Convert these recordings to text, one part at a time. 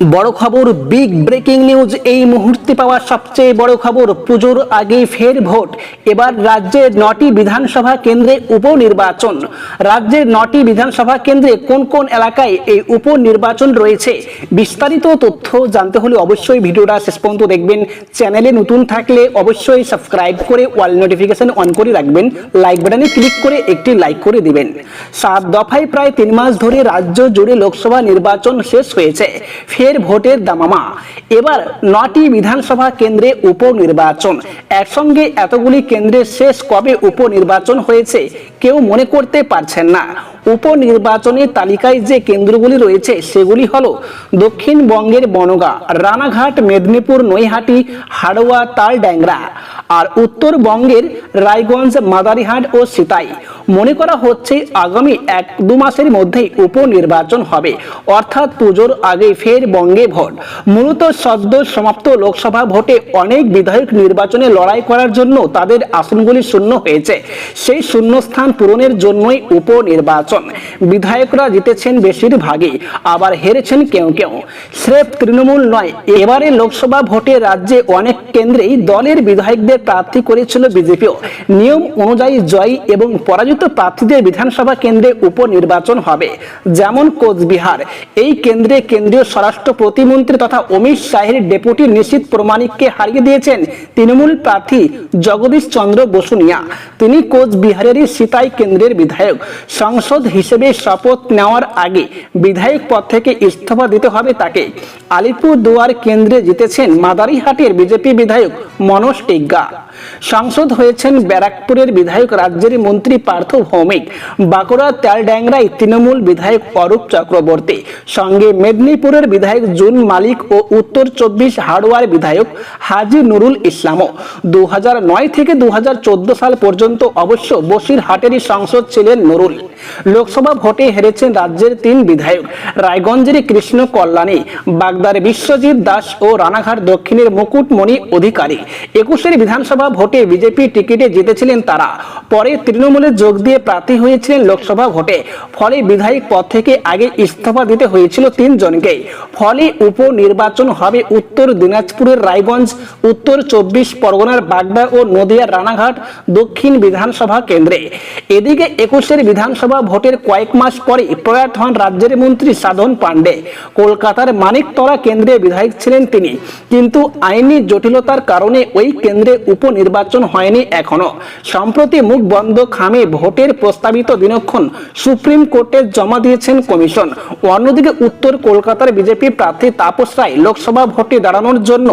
বড় খবর big breaking news এই মুহূর্তে পাওয়া সবচেয়ে বড় খবর, পুজোর আগে ফের ভোট। এবার রাজ্যের নটি বিধানসভা কেন্দ্রে উপনির্বাচন। রাজ্যের নটি বিধানসভা কেন্দ্রে কোন কোন এলাকায় এই উপনির্বাচন রয়েছে, বিস্তারিত তথ্য জানতে হলে অবশ্যই ভিডিওটা শেষ পর্যন্ত দেখবেন। চ্যানেলে নতুন থাকলে অবশ্যই সাবস্ক্রাইব করে ওয়াল নোটিফিকেশন অন করে রাখবেন। লাইক বাটনে ক্লিক করে একটি লাইক করে দিবেন। সাত দফায় প্রায় তিন মাস ধরে রাজ্য জুড়ে লোকসভা নির্বাচন শেষ হয়েছে। ফের ভোটের দামামা। এবার নটি বিধানসভা কেন্দ্রে উপনির্বাচন। একসঙ্গে এতগুলি কেন্দ্রে শেষ কবে উপনির্বাচন হয়েছে কেউ মনে করতে পারছেন না। উপনির্বাচনের তালিকায় যে কেন্দ্রগুলি রয়েছে সেগুলি হল দক্ষিণবঙ্গের বনগা, রানাঘাট, মেদিনীপুর, নৈহাটি, হাড়োয়া, তালড্যাংরা। আর উত্তরবঙ্গের রায়গঞ্জ, মাদারিহাট ও সিতাই। মনে করা হচ্ছে আগামী এক দু মাসের মধ্যেই উপনির্বাচন হবে। অর্থাৎ পুজোর আগে ফের বঙ্গে ভোট। মূলত সদ্য সমাপ্ত লোকসভা ভোটে অনেক বিধায়ক নির্বাচনে লড়াই করার জন্য তাদের আসনগুলি শূন্য হয়েছে। সেই শূন্যস্থান পূরণের জন্যই উপনির্বাচন। বিধায়করা জিতেছেন বেশিরভাগই, আবার হেরেছেন কেউ কেউ। স্রেফ তৃণমূল নয় এবারে লোকসভা ভোটে রাজ্যে অনেক কেন্দ্রেই দলের বিধায়কদের প্রার্থী করেছিল বিজেপিও। নিয়ম অনুযায়ী জয়ী এবং পরাজিত প্রার্থীদের বিধানসভা কেন্দ্রে উপনির্বাচন হবে। যেমন কোচবিহার। এই কেন্দ্রে কেন্দ্রীয় স্বরাষ্ট্র প্রতিমন্ত্রী তথা অমিত শাহের ডেপুটি নিশীত প্রমাণিককে হারিয়ে দিয়েছেন তৃণমূল প্রার্থী জগদীশ চন্দ্র বসুনিয়া। তিনি কোচবিহারেরই সিতাই কেন্দ্রের বিধায়ক। সংসদ হিসেবে শপথ নেওয়ার আগে বিধায়ক পদ থেকে ইস্তফা দিতে হবে তাকে। আলিপুর দুয়ার কেন্দ্রে জিতেছেন মাদারিহাটের বিজেপি বিধায়ক মনোজ টিগ্গা। সাংসদ হয়েছেন ব্যারাকপুরের বিধায়ক রাজ্যের মন্ত্রী পার্থ ভৌমিক, বাঁকুড়া তেলড্যাংরায় তৃণমূল বিধায়ক অরূপ চক্রবর্তী, সঙ্গে মেদিনীপুরের বিধায়ক জুন মালিক ও উত্তর চব্বিশ হাড়োয়ার বিধায়ক হাজি নুরুল ইসলামও। দু থেকে দু সাল পর্যন্ত অবশ্য বসিরহাটেরই সাংসদ ছিলেন নুরুল। লোকসভা ভোটে হেরেছেন রাজ্যের তিন বিধায়ক, রায়গঞ্জের কৃষ্ণ কল্যাণী, বাগদার বিশ্বজিৎ দাস ও রানাঘাট দক্ষিণের মুকুটমণি অধিকারী। একুশের বিধানসভা ভোটে বিজেপি টিকিটে জিতেছিলেন তারা। পরে তৃণমূলে যোগ দিয়ে প্রার্থী হয়েছিলেন লোকসভা ভোটে। ফলে বিধায়ক পদ থেকে আগে ইস্তফা দিতে হয়েছিল তিনজনকে। ফলে উপনির্বাচন হবে উত্তর দিনাজপুরের রায়গঞ্জ, উত্তর চব্বিশ পরগনার বাগদা ও নদিয়ার রানাঘাট, দক্ষিণ বিধানসভা কেন্দ্রে। এদিকে একুশের বিধানসভা ভোটের কয়েক মাস পরে প্রয়াত হন রাজ্যের মন্ত্রী সাধন পাণ্ডে। কলকাতার মানিকতলা কেন্দ্রে বিধায়ক ছিলেন তিনি। কিন্তু আইনি জটিলতার কারণে ওই কেন্দ্রে উপনির্বাচন হয়নি এখনও। সম্প্রতি মুখ বন্ধ খামে ভোটের প্রস্তাবিত দিনক্ষণ সুপ্রিম কোর্টে জমা দিয়েছেন কমিশন। অন্যদিকে উত্তর কলকাতার বিজেপি প্রার্থী তাপস রায় লোকসভা ভোটে দাঁড়ানোর জন্য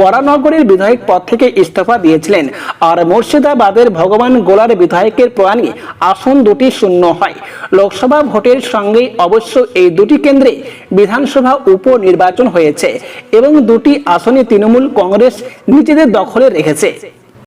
বরানগরের বিধায়ক পদ থেকে ইস্তফা দিয়েছিলেন। আর মুর্শিদাবাদের ভগবান গোলার বিধায়কের প্রয়াণে আসন দুটি শূন্য হয়। লোকসভা ভোটের সঙ্গেই অবশ্য এই দুটি কেন্দ্রে বিধানসভা উপনির্বাচন হয়েছে এবং দুটি আসনে তৃণমূল কংগ্রেস নিজেদের দখলে রেখেছে।